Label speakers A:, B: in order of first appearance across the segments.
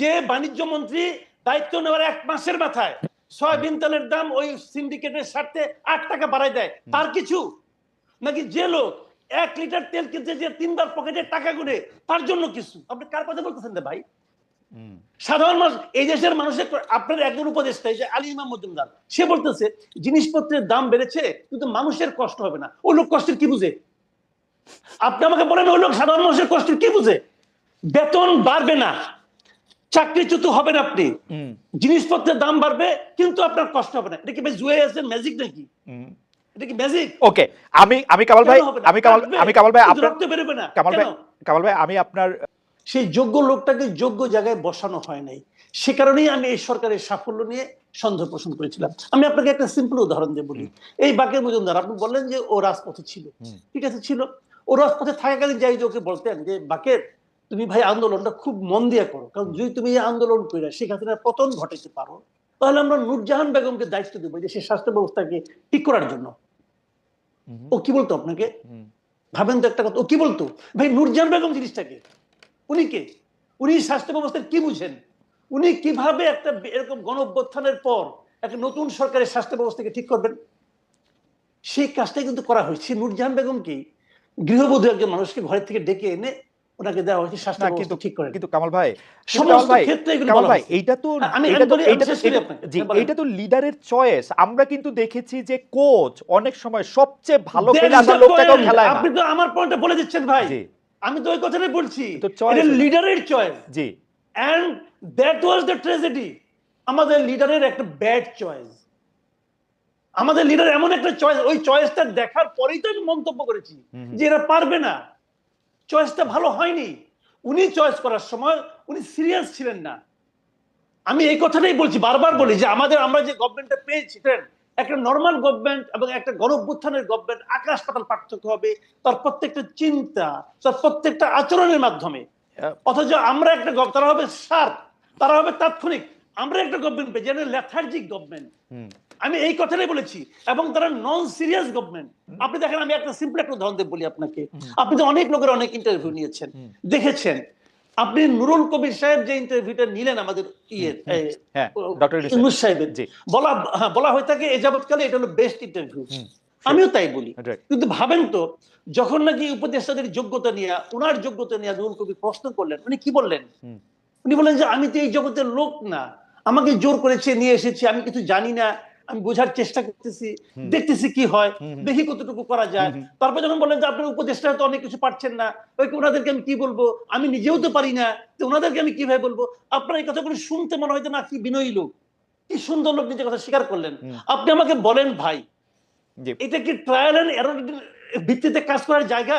A: যে বাণিজ্য মন্ত্রী দায়িত্ব নেওয়ার এক মাসের মাথায় সয়াবিন তেলের দাম ওই সিন্ডিকেটের স্বার্থে আট টাকা বাড়ায় দেয়। তার কিছু? নাকি যে লোক এক লিটার তেল কিনতে যে তিনবার পকেটে টাকা গুনে তার জন্য কিছু? আপনি কার কথা বলতেছেন ভাই? সাধারণ মানুষ এই দেশের মানুষের আপনার একজন উপদেষ্টা যে আলী ইমাম মজুমদার সে বলতেছে জিনিসপত্রের দাম বেড়েছে কিন্তু মানুষের কষ্ট হবে না। ওই লোক কষ্টের কি বুঝে? আপনি আমাকে বলেন ওই লোক সাধারণ মানুষের কষ্টের কি বুঝে? বেতন বাড়বে না। চাকরিচ্যুত হবেন আপনি। জিনিসপত্রের দাম বাড়বে কিন্তু আপনার কষ্ট হবে না। এটা কি ভাই জুয়ে আছে ম্যাজিক নাকি? এটা কি ম্যাজিক
B: ওকে আমি আমি কামাল ভাই আমি কামাল আমি কামাল ভাই আপনার
A: বেরোবে না।
B: কামাল ভাই কামাল ভাই আমি আপনার
A: সেই যোগ্য লোকটাকে যোগ্য জায়গায় বসানো হয় নাই। সে কারণেই আমি এই সরকারের সাফল্য নিয়ে সন্দেহ পোষণ করেছিলাম। আমি আপনাকে একটা সিম্পল উদাহরণ দিয়ে বলি। এই বাকের মজুমদার আপনি বললেন যে ও রাজপথে ছিল। ঠিক আছে ছিল। ও রাজপথে থাকাকালীন যাই যে ওকে বলতেন যে বাকের তুমি ভাই আন্দোলনটা খুব মন দিয়ে করো। কারণ যদি তুমি এই আন্দোলন করে শেখ হাসিনার পতন ঘটাইতে পারো তাহলে আমরা নূরজাহান বেগমকে দায়িত্ব দেবো যে সে স্বাস্থ্য ব্যবস্থাকে ঠিক করার জন্য। ও কি বলতো আপনাকে? ভাবেন তো একটা কথা। ও কি বলতো? ভাই নূরজাহান বেগম জিনিসটাকে উনি কে? উনি স্বাস্থ্য ব্যবস্থার কি বুঝেন? উনি কীভাবে একটা এরকম গণ অভ্যুত্থানের পর একটা নতুন সরকারের স্বাস্থ্য ব্যবস্থাকে ঠিক করবেন? সেই কাজটাই কিন্তু করা হয়েছে। নুরজাহান বেগম কি গৃহবধূ একজন মানুষকে ঘরের থেকে ডেকে এনে ওনাকে দেওয়া স্বাস্থ্য
B: কিন্তু
A: ঠিক করে
B: কিন্তু কামাল ভাই
A: সমস্ত ক্ষেত্রে
B: কামাল ভাই। এইটা তো
A: আমি- আমি
B: তো লিডারের চয়েস। আমরা কিন্তু দেখেছি যে কোচ অনেক সময় সবচেয়ে ভালো
A: There
B: খেলে আসা লোকটাকেও খেলায় না।
A: আপনি তো আমার পয়েন্টটা বলে দিচ্ছেন ভাই।
B: জি।
A: আমি তো ওই কথাটাই বলছি। এটা
B: এটা।
A: লিডারের choice
B: G.
A: And that was the tragedy আমাদের লিডারের একটা ব্যাড চয়েস আমাদের লিডার এমন একটা চয়েস ওই চয়েসটা দেখার পরেই তো আমি মন্তব্য করেছি যে এরা পারবে না। চয়েসটা ভালো হয়নি। উনি চয়েস করার সময় উনি সিরিয়াস ছিলেন না। আমি এই কথাটাই বলছি বারবার বলি যে আমাদের আমরা যে গভর্নমেন্টটা পেয়েছি একটা নর্মাল গভর্নমেন্ট এবং একটা গণঅভ্যুত্থানের গভর্নমেন্ট আকাশ পাতাল পার্থক্য হবে তার প্রত্যেকটা চিন্তা তার প্রত্যেকটা আচরণের মাধ্যমে। অথচ আমরা একটা তারা হবে শার্প তারা হবে তাৎক্ষণিক। আমরা একটা গভর্নমেন্ট পেয়েছি যেন লেথার্জিক গভর্নমেন্ট আমি এই কথাটাই বলেছি এবং তারা নন সিরিয়াস গভর্নমেন্ট আপনি দেখেন আমি একটা সিম্পল একটা উদাহরণ দিয়ে বলি আপনাকে। আপনি তো অনেক লোকের অনেক ইন্টারভিউ নিয়েছেন। দেখেছেন আপনি নুরুল কবির সাহেব যে ইন্টারভিউটা নিলেন আমাদের ইয়ে
B: হ্যাঁ ইউনূস
A: সাহেবের। বলা হ্যাঁ, বলা হয়ে থাকে এ যাবৎকালে এটা হলো বেস্ট ইন্টারভিউ আমিও তাই বলি। কিন্তু ভাবেন তো যখন নাকি উপদেষ্টাদের যোগ্যতা নিয়ে ওনার যোগ্যতা নিয়ে নুরুল কবির প্রশ্ন করলেন উনি কি বললেন? উনি বললেন যে আমি তো এই জগতের লোক না। আমাকে জোর করেছে নিয়ে এসেছি আমি কিছু জানি না আমি বোঝার চেষ্টা করতেছি দেখতেছি কি হয়। দেখি কতটুকু করা যায়। তারপর যখন বললেন যে আপনার উপদেষ্টা তো অনেক কিছু পারছেন না ওই ওনাদেরকে আমি কি বলব? আমি নিজেও তো পারি না তো ওনাদেরকে আমি কীভাবে বলব? আপনার এই কথাগুলো শুনতে মনে হয় যে না কি বিনয়ী লোক কি সুন্দর লোক নিজের কথা স্বীকার করলেন। আপনি আমাকে বলেন ভাই এটা কি ট্রায়াল এন্ড এরর ভিত্তিতে কাজ করার জায়গা?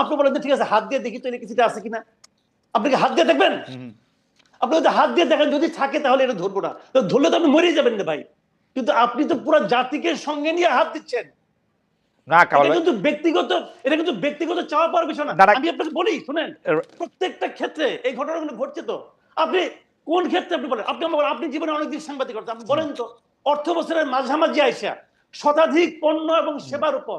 A: আপনি বলেন ঠিক আছে হাত দিয়ে দেখি তো ইলেকট্রিসিটি আছে কিনা। আপনি কি হাত দিয়ে দেখবেন? আপনি যদি হাত দিয়ে দেখেন যদি থাকে তাহলে এটা ধরবো না। ধরলে তো আপনি মরেই যাবেন না ভাই। কিন্তু আপনি তো পুরো জাতিকে সঙ্গে নিয়ে হাত দিচ্ছেন।
B: না কামাল
A: এটা
B: ভাই
A: কিন্তু ব্যক্তিগত এটা কিন্তু ব্যক্তিগত চাওয়া পাওয়ার বিষয় না।
B: না, না।
A: আমি আপনাকে বলি শুনেন। প্রত্যেকটা ক্ষেত্রে এই ঘটনাগুলো ঘটছে তো। আপনি কোন ক্ষেত্রে আপনি বলেন? আপনি আপনি জীবনে অনেকদিন সাংবাদিকতা আপনি বলেন তো। অর্থ বছরের মাঝামাঝি আইসা শতাধিক পণ্য এবং সেবার উপর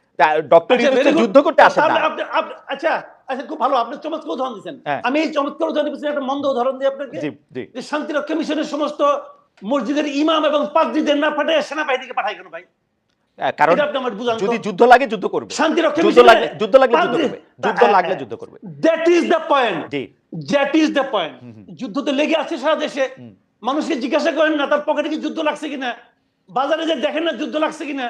B: ডক্টর ইউনূস
A: very
B: তো
A: good.
B: যুদ্ধ করতে আসেন না।
A: আপনি- আপনি- আচ্ছা আচ্ছা খুব ভালো আপনি চমৎকার উদাহরণ দিচ্ছেন। আমি এই চমৎকার উদাহরণ দিচ্ছি একটা মন্দ উদাহরণ দিই আপনাকে।
B: জি জি।
A: যে শান্তিরক্ষা মিশনের সমস্ত মসজিদের ইমাম এবং পাদ্রীদের না পাঠায় সেনাবাহিনীকে পাঠায় কেন ভাই?
B: কারণ
A: এটা আপনি আমার বুঝান
B: যদি যুদ্ধ লাগে যুদ্ধ করবে।
A: শান্তিরক্ষা
B: যুদ্ধ লাগলে যুদ্ধ লাগলে যুদ্ধ করবে। যুদ্ধ লাগলে যুদ্ধ করবে।
A: That is the point
B: G.
A: That is the point. যুদ্ধ তো লেগে আছে সারা দেশে। মানুষকে জিজ্ঞাসা করেন না তার পকেটে কি যুদ্ধ লাগছে কিনা? বাজারে যে দেখেন না যুদ্ধ লাগছে কিনা?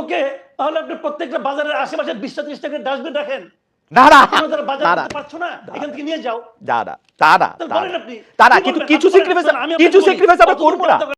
A: ওকে তাহলে আপনি প্রত্যেকটা বাজারের আশেপাশে বিশটা ত্রিশ টাকা ডাস্টবিন রাখেন।
B: কিছু
A: সিক্রিফাইস
B: স্যাক্রিফাইস আমরা করব না।